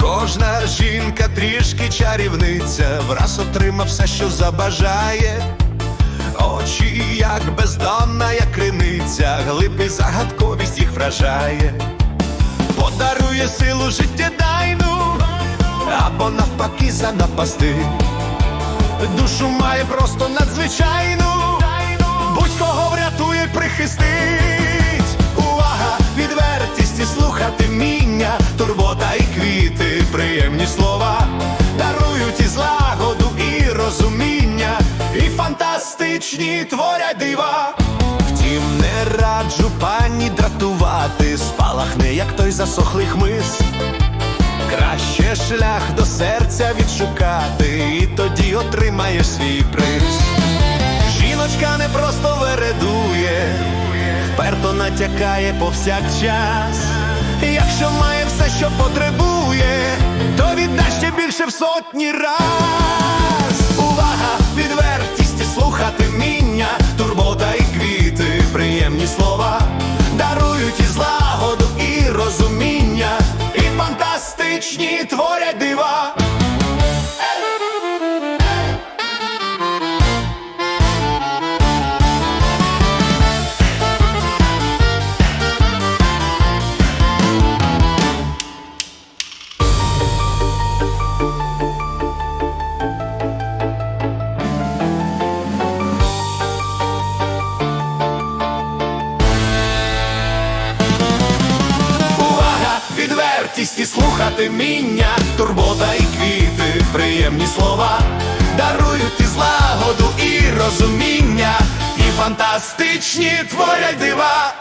Кожна жінка трішки чарівниця, враз отримав все, що забажає. Очі, як бездонна, як криниця, глиби загадковість їх вражає, подарує силу життєдайну, або навпаки занапасти. Душу має просто надзвичайну, будь-кого врятує, прихистить. Увага, відвертість і слухати вміння, турбота і квіти, приємні слова, дарують і злагоду, і розуміння, і фантастичні творять дива. Втім, не раджу пані дратувати, спалахне, як той засохлий хмиз. Краще шлях до серця відшукати, і тоді отримаєш свій приз. Жіночка не просто вередує, вперто натякає повсякчас. Якщо має все, що потребує, то віддасть ще більше в сотні раз. Увага, відвертість слухати вміння, турбота і квіти, приємні слова, дарують і злагоду, і розуміння, і фантастичні творять дива. Відвертість і слухати міння, турбота і квіти, приємні слова, дарують і злагоду, і розуміння, і фантастичні творять дива.